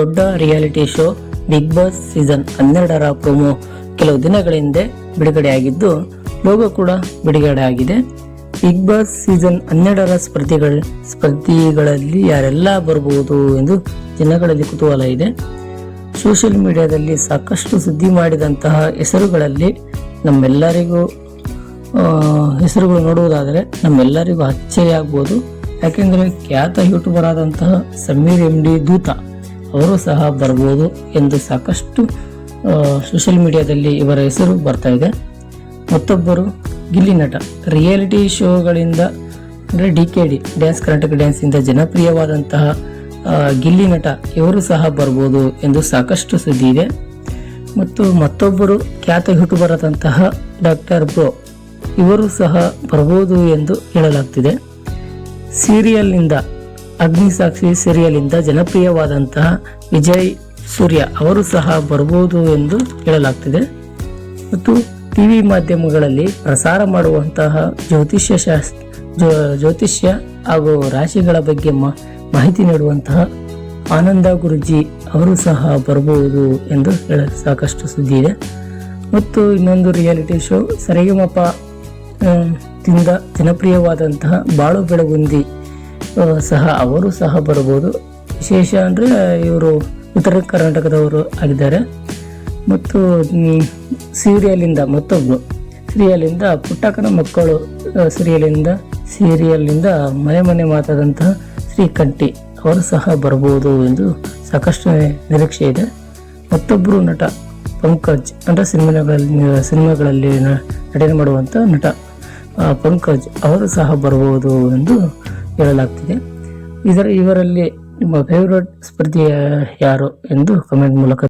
ದೊಡ್ಡ reality show Bigg Boss season ಹನ್ನೆರಡರ promo ಕೆಲವು ದಿನಗಳ ಹಿಂದೆ ಬಿಡುಗಡೆಯಾಗಿದ್ದು ಲೋಗೋ ಕೂಡ ಬಿಡುಗಡೆ ಆಗಿದೆ. ಬಿಗ್ ಬಾಸ್ ಸೀಸನ್ ಹನ್ನೆರಡರ ಸ್ಪರ್ಧಿಗಳ, ಸ್ಪರ್ಧಿಗಳಲ್ಲಿ ಯಾರೆಲ್ಲ ಬರಬಹುದು ಎಂದು ಜನಗಳಲ್ಲಿ ಕುತೂಹಲ ಇದೆ. ಸೋಷಿಯಲ್ ಮೀಡಿಯಾದಲ್ಲಿ ಸಾಕಷ್ಟು ಸುದ್ದಿ ಮಾಡಿದಂತಹ ಹೆಸರುಗಳಲ್ಲಿ ನಮ್ಮೆಲ್ಲರಿಗೂ ಹೆಸರುಗಳು ನೋಡುವುದಾದರೆ ನಮ್ಮೆಲ್ಲರಿಗೂ ಅಚ್ಚರಿ ಆಗ್ಬೋದು ಯಾಕೆಂದರೆ ಖ್ಯಾತ ಯೂಟ್ಯೂಬರ್ ಆದಂತಹ ಸಮೀರ್ ಎಂ ಡಿ ದೂತ. ಅವರು ಸಹ ಬರ್ಬೋದು ಎಂದು ಸಾಕಷ್ಟು ಸೋಷಿಯಲ್ ಮೀಡಿಯಾದಲ್ಲಿ ಇವರ ಹೆಸರು ಬರ್ತಾ ಇದೆ. ಮತ್ತೊಬ್ಬರು ಗಿಲ್ಲಿ ನಟ. ರಿಯಾಲಿಟಿ ಶೋಗಳಿಂದ ಅಂದರೆ D K D dance Karnataka ಡ್ಯಾನ್ಸಿಂದ ಜನಪ್ರಿಯವಾದಂತಹ ಗಿಲ್ಲಿ ನಟ ಇವರು ಸಹ ಬರ್ಬೋದು ಎಂದು ಸಾಕಷ್ಟು ಸುದ್ದಿ ಇದೆ. ಮತ್ತು ಮತ್ತೊಬ್ಬರು ಖ್ಯಾತ ಯೂಟ್ಯೂಬರ್ ಬರದಂತಹ ಡಾಕ್ಟರ್ ಬ್ರೋ ಇವರು ಸಹ ಬರ್ಬೋದು ಎಂದು ಹೇಳಲಾಗ್ತಿದೆ. ಸೀರಿಯಲ್ನಿಂದ ಅಗ್ನಿಸಾಕ್ಷಿ ಸೀರಿಯಲ್ನಿಂದ ಜನಪ್ರಿಯವಾದಂತಹ ವಿಜಯ್ ಸೂರ್ಯ ಅವರು ಸಹ ಬರ್ಬೋದು ಎಂದು ಹೇಳಲಾಗ್ತಿದೆ. ಮತ್ತು ಟಿವಿ ಮಾಧ್ಯಮಗಳಲ್ಲಿ ಪ್ರಸಾರ ಮಾಡುವಂತಹ ಜ್ಯೋತಿಷ್ಯ ಶಾಸ್ತ್ರ ಜ್ಯೋ- ಜ್ಯೋತಿಷ್ಯ ಹಾಗೂ ರಾಶಿಗಳ ಬಗ್ಗೆ ಮಾಹಿತಿ ನೀಡುವಂತಹ ಆನಂದ ಗುರುಜಿ ಅವರು ಸಹ ಬರಬಹುದು ಎಂದು ಹೇಳ, ಸಾಕಷ್ಟು ಸುದ್ದಿ ಇದೆ. ಮತ್ತು ಇನ್ನೊಂದು ರಿಯಾಲಿಟಿ ಶೋ ಸರಿಗಮಪ ತಿಂದ ಜನಪ್ರಿಯವಾದಂತಹ ಬಾಳು ಬೆಳಗುಂದಿ ಸಹ ಅವರು ಸಹ ಬರಬಹುದು ವಿಶೇಷ ಅಂದರೆ ಇವರು ಉತ್ತರ ಕರ್ನಾಟಕದವರು ಆಗಿದ್ದಾರೆ. ಮತ್ತು ಸೀರಿಯಲಿಂದ ಮತ್ತೊಬ್ಬರು ಸೀರಿಯಲಿಂದ ಪುಟ್ಟಕ್ಕನ ಮಕ್ಕಳು ಸೀರಿಯಲಿಂದ ಸೀರಿಯಲ್ನಿಂದ ಮನೆ ಮನೆ ಮಾತಾದಂತಹ ಶ್ರೀಕಂಠಿ ಅವರು ಸಹ ಬರ್ಬೋದು ಎಂದು ಸಾಕಷ್ಟು ನಿರೀಕ್ಷೆ ಇದೆ. ಮತ್ತೊಬ್ಬರು ನಟ ಪಂಕಜ್, ಅಂದರೆ ಸಿನಿಮಾಗಳಲ್ಲಿ ಸಿನಿಮಾಗಳಲ್ಲಿ ನಟನೆ ಮಾಡುವಂಥ ನಟ ಪಂಕಜ್ ಅವರು ಸಹ ಬರಬಹುದು ಎಂದು ಹೇಳಲಾಗ್ತಿದೆ. ಇದರ ಇವರಲ್ಲಿ ನಿಮ್ಮ ಫೇವ್ರೆಟ್ ಸ್ಪರ್ಧಿ ಯಾರು ಎಂದು ಕಮೆಂಟ್ ಮೂಲಕ